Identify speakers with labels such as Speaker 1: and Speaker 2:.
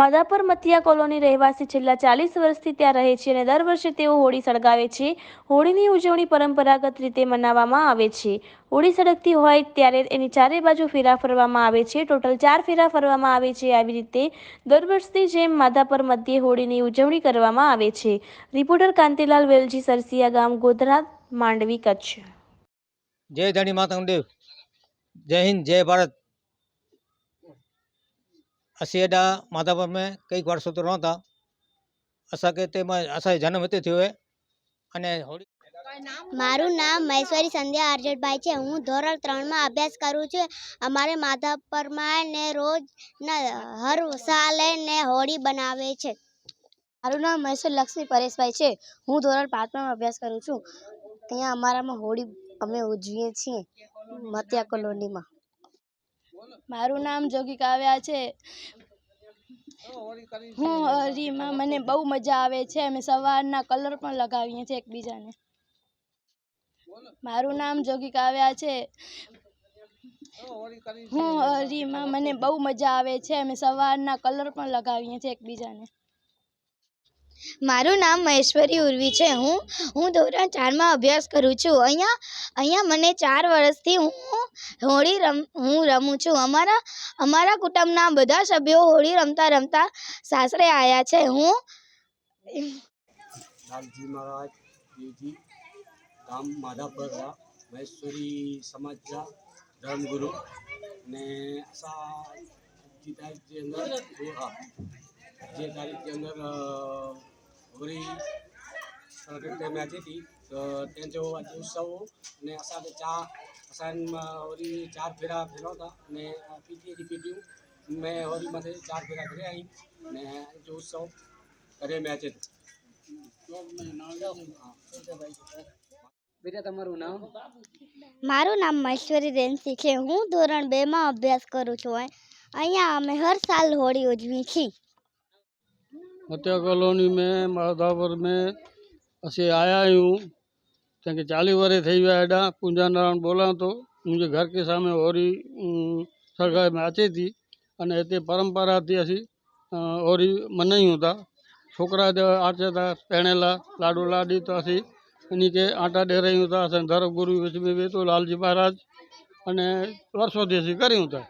Speaker 1: Madhapar મથિયા colony રહેવાસી છેલ્લા ચાલીસ વર્ષથી ત્યાં રહે છે અને દર વર્ષે તેઓ હોળી સળગાવે છે. હોળીની ઉજવણી પરંપરાગત રીતે મનાવવામાં આવે છે. હોળી સળગતી હોય ત્યારે એની ચારે બાજુ ફેરા ફરવામાં આવે છે. ટોટલ ચાર ફેરા ફરવામાં આવે છે. આવી રીતે દર વર્ષની જેમ માધાપર મધ્યે હોળીની ઉજવણી કરવામાં આવે છે. રિપોર્ટર કાંતિલાલ વેલજી, સરસિયા ગામ, ગોધરા, માંડવી, કચ્છ.
Speaker 2: જય ધણી માતા દેવ. જય હિન્દ, જય ભારત. અસિયાડા માધાપર મેં કંઈક વર્ષો તો નહોતા. અસા કે તેમાં અસા જન્મ હતી થયો અને
Speaker 3: મારું નામ મહેશ્વરી સંધ્યા અર્જટભાઈ છે. હું ધોરણ ત્રણમાં અભ્યાસ કરું છું. અમારે માધાપરમાં ને રોજ ને હર સાલે ને હોળી બનાવે છે. મારું નામ મહેશ્વર લક્ષ્મી પરેશભાઈ છે. હું ધોરણ પાંચમાં અભ્યાસ કરું છું. ત્યાં અમારામાં હોળી અમે ઉજવીએ છીએ. મત્યા કોલોનીમાં. મારું નામ જોગી કાવ્યા છે. હું હોળીમાં મને બહુ મજા આવે છે. અમે સવારના કલર પણ લગાવીએ છીએ એકબીજાને. મારું નામ જોગી કાવ્યા છે. હું હોળીમાં મને બહુ મજા આવે છે. અમે સવારના કલર પણ લગાવીએ છીએ એકબીજાને. મારું નામ મહેશ્વરી ઉર્વી છે. હું હું ધોરણ ચારમાં અભ્યાસ કરું છું. અહીંયા અહીંયા મને ચાર વર્ષથી હું હોળી રમ, હું રમું છું. અમારા અમારા કુટુંબના બધા સભ્યો હોળી રમતા રમતા સાસરે આવ્યા છે. હું
Speaker 4: લાલજી મહારાજ દેવજી ગામ માધાપરા, મહેશ્વરી સમાજના ધર્મગુરુ ને આશા અગિયાર તારીખની અંદર, જે તારીખની અંદર હોળી अंदर अ, होळी सगळे टायमाची ती तर त्यांचो आज उत्सव ने असा ते चार असां होळी चार फेरा फेरवता ने पीटीएची पीटीयू મેં હોળીમાંથી ચાર ફેરા ઘરે આવી ને જો ઉત્સવ ઘરે મેચે બેટા તમારું નામ
Speaker 3: મારું નામ મહેશ્વરી રેન્સી છે હું ધોરણ બેમાં અભ્યાસ કરું છું અ- અહીંયા અમે હર સાલ હોળી ઉજવી છીએ
Speaker 5: मत्या कॉलोनी में माधापुर में પછી આયા હું, કારણ કે ચાલી વર્ષ થઈ ગયા એડા, પૂંજાનારાયણ બોલાવતો, હું જે ઘર કે સામે હોરી સરકારે નાચી હતી અને તે પરંપરાથી હસી હોરી મનાયું હતા છોકરા આચે હતા પહેણેલા, લાડુ લાડી તો હસી એની કે આટા ડેરાયું હતા ધરમ ગુરુ વિષ્ણુ વેતો લાલજી મહારાજ અને વર્ષોથી હસી કર્યું હતા